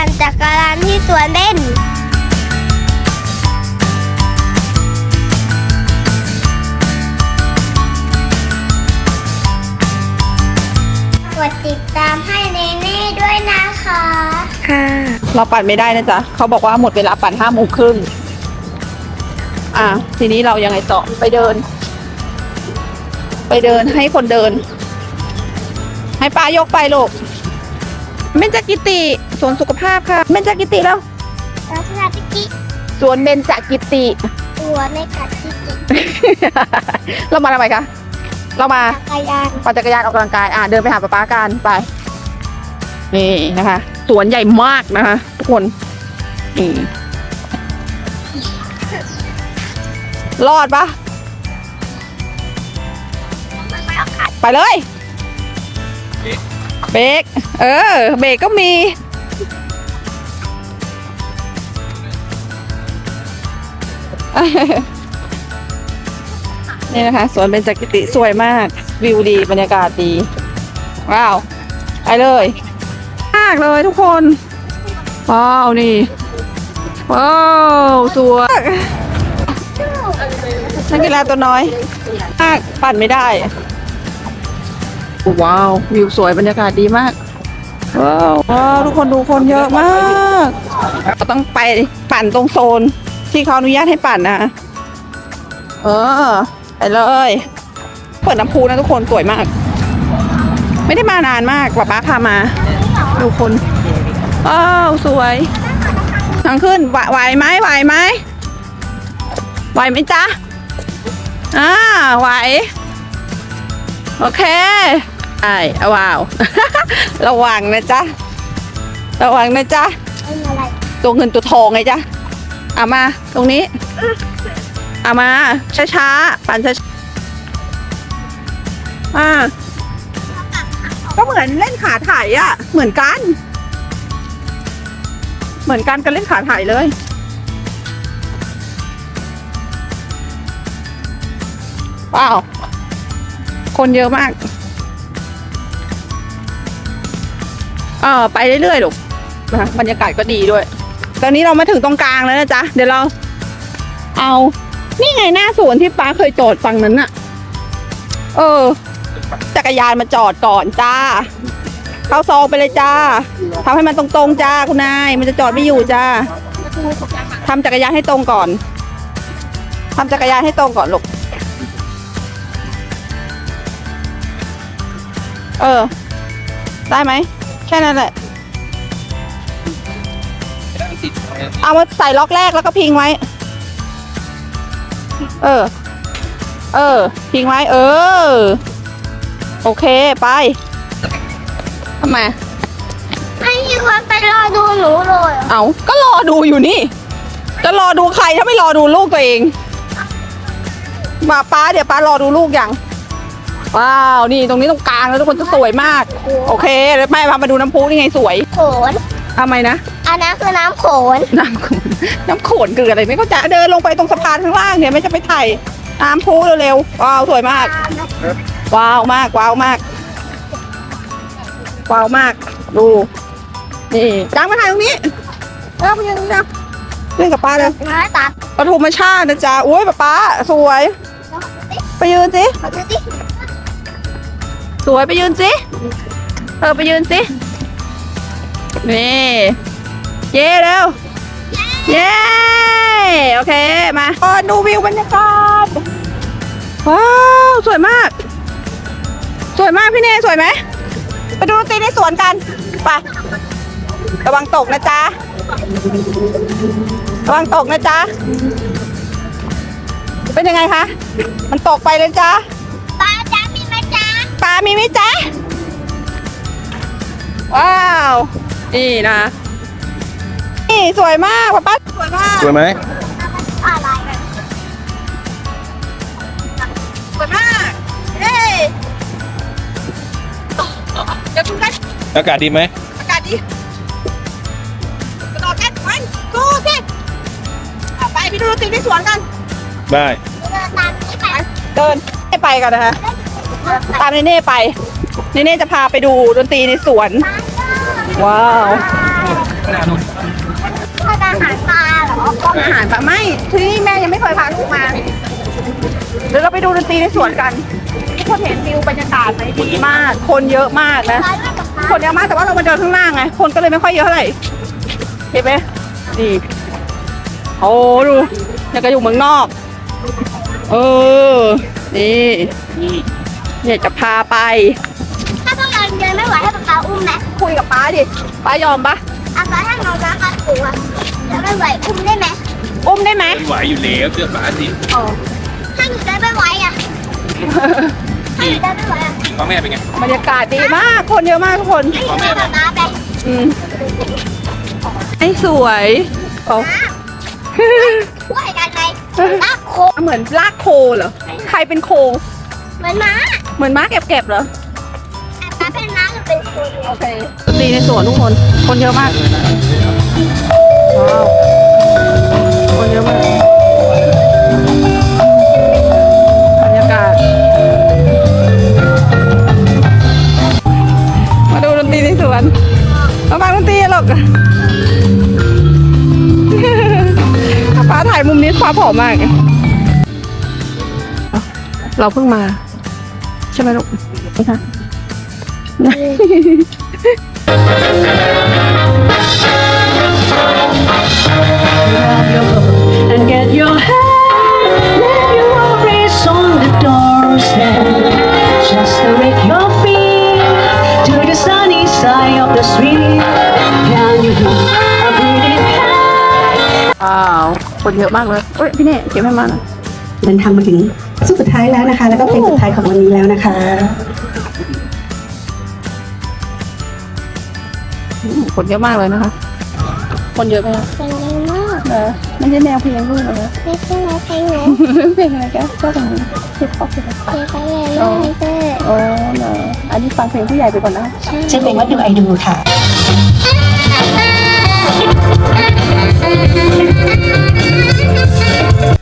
ปั่นจักรยานที่สวนเล่นกดติดตามให้เนเน่ด้วยนะคะ ค่ะ เราปั่นไม่ได้นะจ๊ะเขาบอกว่าหมดเวลาปั่นห้าโมงครึ่งอะทีนี้เรายังไงต่อไปเดิน ไปเดินให้คนเดิน ให้ป้ายกไปลูก เมนจากิติสวนสุขภาพค่ะเมนจากิติแล้วแล้วพาพิกิสวนเบนจากิติ ตัวในกัดที่จิกเรามาทำไมคะเรามาจักรยานปั่นจักรยานออกกำลังกายอะเดินไปหาป๊าป๊ากันไปนี่นะคะ สวนใหญ่มากนะคะ ทุกคนนี่รอดปะไปเลย เบรกเออ เบรกก็มี นี่นะคะ สวนเบญจกิติสวยมาก วิวดี บรรยากาศดี ว้าวไปเลยมากเลยทุกคน ว้าว นี่ ว้าว สวยนักกีฬาตัวน้อยมากปั่นไม่ได้ ว้าว วิวสวยบรรยากาศดีมาก ว้าวว้าวทุกคนดูคนเยอะมากเราต้องไปปั่นตรงโซน ที่เขาอนุญาตให้ปั่นนะ เออ ไปเลย เปิดน้ำพุนะทุกคนสวยมาก ไม่ได้มานานมากป๊าป๊าพามา ดูคนว้าวสวยทางขึ้นไหวไหวไหมไหวไหมไหวไหมจ๊ะอ่าไหว โอเค ไอ้เอาว้าว ระวังนะจ๊ะ ระวังนะจ๊ะ ตัวเงินตัวทองไงจ๊ะเอามา ตรงนี้เอามา ช้าๆ ปั่นช้าอ่าก็เหมือนเล่นขาถ่ายอะเหมือนกัน เหมือนกันกับเล่นขาถ่ายเลยว้าว คนเยอะมาก เออไปเรื่อยๆลูกนะคะบรรยากาศก็ดีด้วย ตอนนี้เรามาถึงตรงกลางแล้วนะจ๊ะ เดี๋ยวเรา เอา นี่ไงหน้าสวนที่ป้าเคยจอดฝั่งนั้นน่ะ เออ จักรยานมาจอดก่อนจ้า เข้าซองไปเลยจ้าทำให้มันตรงๆจ้าคุณนาย มันจะจอดไม่อยู่จ้าทำจักรยานให้ตรงก่อนทำจักรยานให้ตรงก่อนลูก เออ ได้ไหม แค่นั้นแหละ เอามาใส่ล็อกแรกแล้วก็พิงไว้ เออ เออ พิงไว้ เออ โอเค ไปทำไม ไม่มีคนไปรอดูหนูเลยเอา ก็รอดูอยู่นี่ จะรอดูใครถ้าไม่รอดูลูกตัวเองมาป้าเดี๋ยวป้ารอดูลูกยัง ว้าว นี่ตรงนี้ตรงกลางแล้วทุกคนจะสวยมาก โอเคแล้วแม่พามาดูน้ำพุนี่ไงสวยโขนทำไมนะ อันนั้นคือน้ำโขน น้ำโขนน้ำโขนคืออะไรไม่เข้าใจเดินลงไปตรงสะพานข้างล่างเนี่ยไม่จะไปถ่ายน้ำพุเร็วๆว้าวสวยมาก ว้าวมากว้าวมาก ว้าวมากดูนี่จ้างมาถ่ายตรงนี้เออมายืนตรงนี้นะเล่นกับป้าเลยน้าตัดปฐมชาตินะจ๊ะอุ้ยป้าป้าสวย ไปยืนสิมาดู สิสวยไปยืนสิเออไปยืนสิ นี่ เย้เร็ว เย้โอเค มาก่อนดูวิวบรรยากาศ ว้าว สวยมาก สวยมากพี่เนสวยไหม ไปดูดนตรีในสวนกัน ไประวังตกนะจ๊ะ ระวังตกนะจ๊ะ เป็นยังไงคะ มันตกไปเลยจ๊ะปลาจ้ามีไหมจ้า ปลามีไหมจ๊ะ ว้าว นี่นะ นี่สวยมากป้าป้าสวยมาก สวยไหมอะไรกันสวยมากเฮ้ยเดี๋ยวคุณกันอากาศดีไหมอากาศดีกระโดดเล่นมันสู้สิอะไปไปดูดนตรีในสวนกัน ได้ เดินตามนี้ไป เดินให้ไปกันนะคะ ตามเนเน่ไป เนเน่จะพาไปดูดนตรีในสวน ว้าวหน้านู่นถ้าอาหารปลาเหรอกองอาหารปะไม่ที่นี่แม่ยังไม่เคยพาลูกมาเดี๋ยวเราไปดูดนตรีในสวนกันทุกคนเห็นวิวบรรยากาศไหมดีมาก คนเยอะมากนะปลาด้วยกับปลาคนเยอะมากแต่ว่าเรามาเดินข้างล่างไง คนก็เลยไม่ค่อยเยอะเท่าไหร่ เห็นไหมนี่โอ้ดูยังก็อยู่เมืองนอก เออ นี่นี่ เนี่ยจะพาไป ถ้าพวกเราเดินไม่ไหวให้ปลาอุ้มไหมคุยกับป้าดิป้ายอมปะอาปลาถ้าน้องรักกันตัวเดินไม่ไหวอุ้มได้ไหมอุ้มได้ไหมไหวอยู่แล้วเสื้อฟ้าสิถ้าหนูเดินไม่ไหวอะถ้าหนูเดินไม่ไหวอะพ่อแม่เป็นไงบรรยากาศดีมากคนเยอะมากทุกคนให้หนูเดินกับน้าไปอืมไอ้สวยโอ้ช่วยกันไงลากโคเหมือนลากโคเหรอใครเป็นโคเหมือนม้า เหมือนม้าเก็บๆเหรอแต่ป้าเป็นม้าหรือเป็นโคโอเคดนตรีในสวนทุกคน คนเยอะมากว้าวคนเยอะมากบรรยากาศ มาดูดนตรีในสวนมาฟังดนตรีหรอกฟ้าถ่ายมุมนี้ฟ้าผอมมาก เราเพิ่งมาใช่ไหมลูกไม่ค่ะ and get your hand. Leave your worries on the doorstep. Just direct your feet to the sunny side of the street. Can you hear a beating heart? อ้าว คนเยอะมากเลยเอ้ย พี่เน่เก็บให้มาหน่อยเดินทางมาถึง สุดสุดท้ายแล้วนะคะ แล้วก็เพลงสุดท้ายของวันนี้แล้วนะคะอืมคนเยอะมากเลยนะคะ คนเยอะมากเป็นยังมากเออไม่ใช่แนวเพลงลูกเลยนะไม่ใช่ไหมเพลงหนูเพลงอะไรกันชอบเพลงนี้ฮิปฮอปเพลงไปเลยเรื่องนี้เด้อโอ้เนอะอันนี้ฟังเพลงผู้ใหญ่ไปก่อนนะชื่อเพลงว่าดูไอดูค่ะ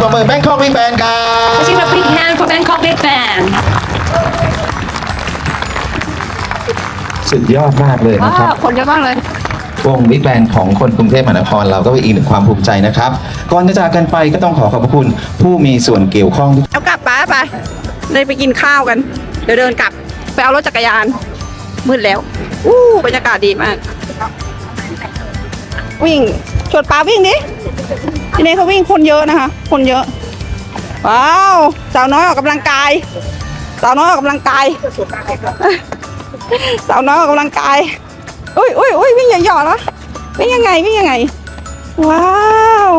ปรบมือแบงคอกบิ๊กแบนครั big hand for Bangkok Big Band. สุดยอดมากเลยว้านะครับ วคนเยอะมากเลย วงบิ๊กแบนของคนกรุงเทพมหานครเราก็เป็นอีกหนึ่งความภูมิใจนะครับ ก่อนจะจากกันไปก็ต้องขอขอบพระคุณผู้มีส่วนเกี่ยวข้องเอากลับป้าไปเลยไปกินข้าวกัน เดี๋ยวเดินกลับ ไปเอารถจักรยาน มืดแล้ว อู้บรรยากาศดีมาก วิ่งชวนป้าวิ่งดิทีนี้เขาวิ่งคนเยอะนะคะ คนเยอะ ว้าวสาวน้อยออกกำลังกายสาวน้อยออกกำลังกายสาวน้อยออกกำลังกายอุ้ยอุ้ยอุ้ยวิ่งอย่าหย่อแล้ววิ่งยังไงวิ่งยังไง ว้าว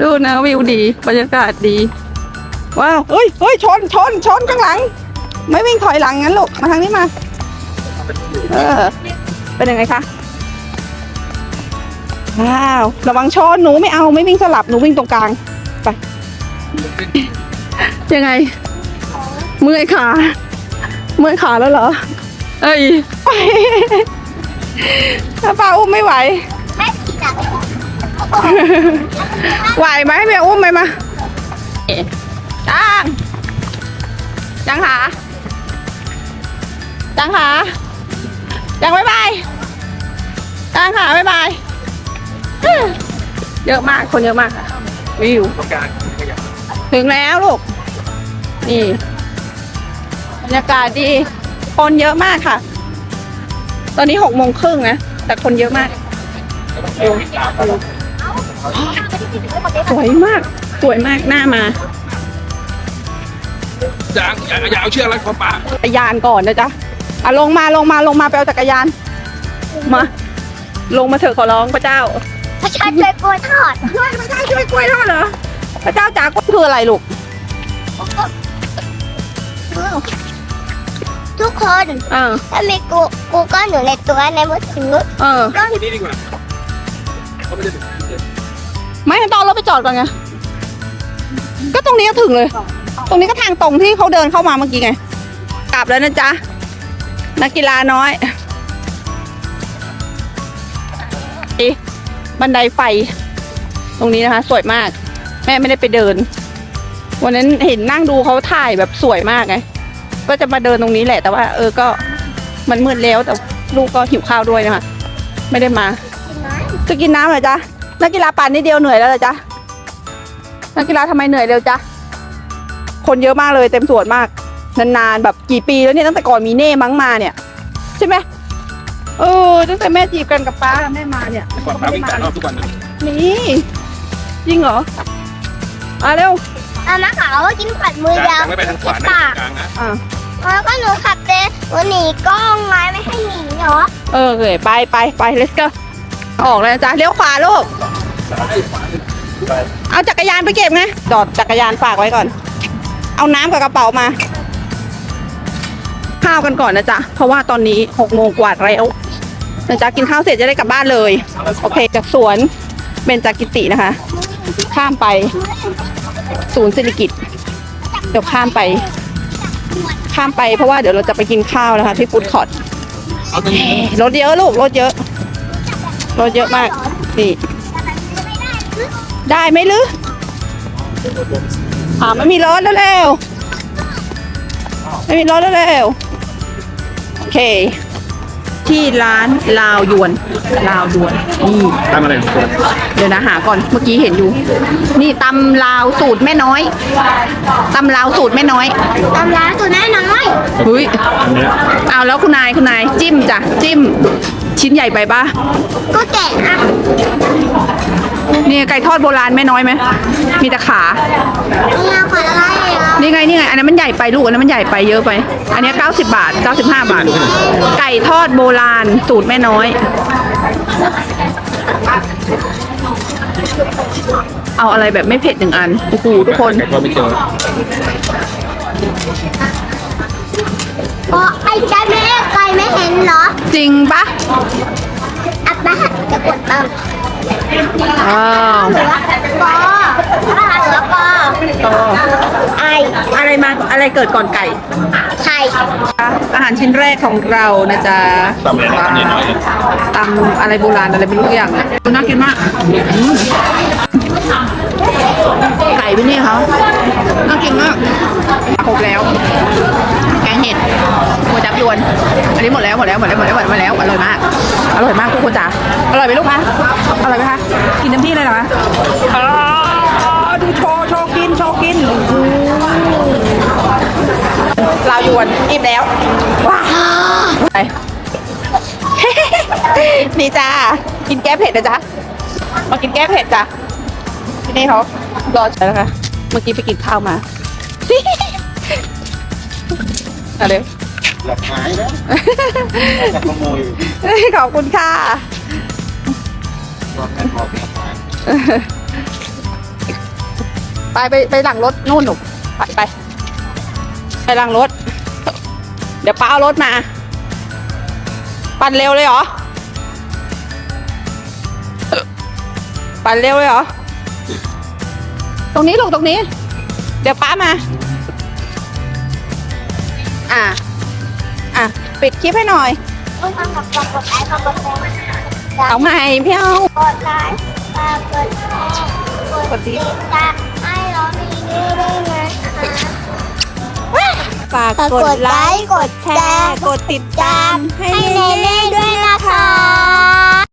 ดูนะวิวดีบรรยากาศดี ว้าวเฮ้ยเฮ้ยชนชนชนข้างหลัง ไม่วิ่งถอยหลังงั้นลูกมาทางนี้มาเออเป็นยังไงคะว้าวระวังชนหนูไม่เอาไม่วิ่งสลับหนูวิ่งตรงกลาง ยังไง เมื่อยขา เมื่อยขาแล้วเหรอ เอ้ยไปถ้าป้าอุ้มไม่ไหวแม่ขี่จักรยานไหวไหมเมียอุ้มไหมมาจ้างจังหา จังหา จังบ๊ายบาย จังหาบ๊ายบาย เยอะมากคนเยอะมากค่ะวิว ถึงแล้วลูก นี่บรรยากาศดี คนเยอะมากค่ะ ตอนนี้หกโมงครึ่งนะ แต่คนเยอะมากสวยมาก สวยมากหน้ามาจางอย่าอย่าเอาเชือกรัดคอปากจักรยานก่อนนะจ๊ะอะลงมาลงมาลงมาไปเอาจักรยาน มา ลงมาเถอะขอร้องพระเจ้า พระชาช่วยกล้วยทอด ช่วยพระเจ้าช่วยกล้วยทอดเหรอ พระเจ้าจ๋ากล้วยคืออะไรลูก ทุกคนเออ ถ้ามีกูกูก็อยู่ในตัวในมือถือเออ ก็คนนี้ดีกว่าเขาไม่ได้เป็นไม่ตอนเราไปจอดก่อนไง ก็ตรงนี้ก็ถึงเลย ตรงนี้ก็ทางตรงที่เขาเดินเข้ามาเมื่อกี้ไง กลับแล้วนะจ๊ะ นักกีฬาน้อยอีบันไดไฟ ตรงนี้นะคะ สวยมากแม่ไม่ได้ไปเดิน วันนั้นเห็นนั่งดูเขาถ่ายแบบสวยมากไง ก็จะมาเดินตรงนี้แหละ แต่ว่า เออก็มันมืดแล้วแต่ลูกก็หิวข้าวด้วยนะคะไม่ได้มากินนะจะกินน้ำเหรอจ๊ะนักกีฬาปั่นนิดเดียวเหนื่อยแล้วเหรอจ๊ะนักกีฬาทำไมเหนื่อยเร็วจ๊ะคนเยอะมากเลยเต็มสวนมาก นานๆแบบกี่ปีแล้วเนี่ยตั้งแต่ก่อนมีเน่มั้งมาเนี่ย ใช่ไหมเออตั้งแต่แม่จีบกันกับป้าแม่มาเนี่ยก่อนป้าวิ่งแต่รอบทุกวันเลยนี่จริงเหรอ มาเร็วเอามะขาวกินผัดมือยาวไม่ไปทางขวานะปากกลางนะอะแล้วก็หนูขับเตะหนูหนีกล้องไงไม่ให้หนีเหรอเออเกยไปไปไป let's go ออกเลยนะจ๊ะเลี้ยวขวาลูก เอาจักรยานไปเก็บไงจอดจักรยานฝากไว้ก่อน เอาน้ำกับกระเป๋ามา ข้าวกันก่อนนะจ๊ะ เพราะว่าตอนนี้หกโมงกว่าแล้วนะจ๊ะกินข้าวเสร็จจะได้กลับบ้านเลย โอเคจากสวนเบญจากิตินะคะ ข้ามไป ศูนย์สิริกิตเดี๋ยวข้ามไป ข้ามไปเพราะว่าเดี๋ยวเราจะไปกินข้าวนะคะที่ฟู้ดคอร์ทเอาตรงนี้รถเยอะลูกรถเยอะรถเยอะมากนี่ได้ไหมลืออ่าไม่มีรถแล้วเร็วๆไม่มีรถแล้วเร็วๆโอเค ที่ร้านลาวยวนลาวยวนนี่ทำอะไรเดี๋ยวนะหาก่อนเมื่อกี้เห็นอยู่ นี่ตำลาวสูตรแม่น้อยตำลาวสูตรแม่น้อยตำร้านตัวน้อยน้อยเฮ้ยเอาแล้วคุณนายคุณนายจิ้มจ้ะจิ้ม ชิ้นใหญ่ไปปะก็แกะอะนี่ไก่ทอดโบราณไม่น้อยไหมมีแต่ขานี่เอาขวดอะไรอะ นี่ไงนี่ไงอันนั้นมันใหญ่ไปลูกอันนั้นมันใหญ่ไปเยอะไป อันนี้ 90 บาท 95 บาท ไก่ทอดโบราณสูตรแม่น้อย เอาอะไรแบบไม่เผ็ดหนึ่งอันโอ้โหทุกคน ไก่ทอดไม่เจอเพราะไอ้ใจไม่ไกลไม่เห็นเหรอจริงปะอัปปะจะกดเติมอ้าวหรือว่าปออาหารหรือปอ ต่อไออะไรมาอะไรเกิดก่อนไก่ ไข่อาหารชิ้นแรกของเรานะจ๊ะตำอะไรนะตำน้อยเลยตำอะไรโบราณอะไรไม่รู้อย่างเลยน่ากินมากอืมไก่พี่นี่เขาน่ากินมากครบแล้ว แกงเห็ดหัวจับยวน อันนี้หมดแล้วหมดแล้วหมดแล้วหมดแล้วหมดแล้วอร่อยมาก อร่อยมากทุกคนจ๋าอร่อยไหมลูกคะอร่อยไหมคะ กินเต็มที่เลยเหรอคะอ๋อดูโชว์โชว์กินโชว์กิน ลาวยวนอิ่มแล้ว ว้าวไปนี่จ้า กินแก้เผ็ดนะจ๊ะ มากินแก้เผ็ดจ้ะ ที่นี่เขารอใช่แล้วค่ะเมื่อกี้ไปกินข้าวมาเอาเร็วหลักหายแล้วจะขโมยขอบคุณค่ะไปไปไปหลังรถนู่นหนูไปไป ไปหลังรถ เดี๋ยวป้าเอารถมา ปั่นเร็วเลยเหรอ ปั่นเร็วเลยเหรอ ตรงนี้ลูกตรงนี้ เดี๋ยวป้ามา อะ อะ ปิดคลิปให้หน่อยต้องทำกับกดกดไลค์กดกดแชร์เอาไงพี่เอากดไลค์กดแชร์กดติดตามให้เรามีด้วยนะคะ ฝากกดไลค์ กดแชร์ กดติดตามให้เนเน่ด้วยนะคะ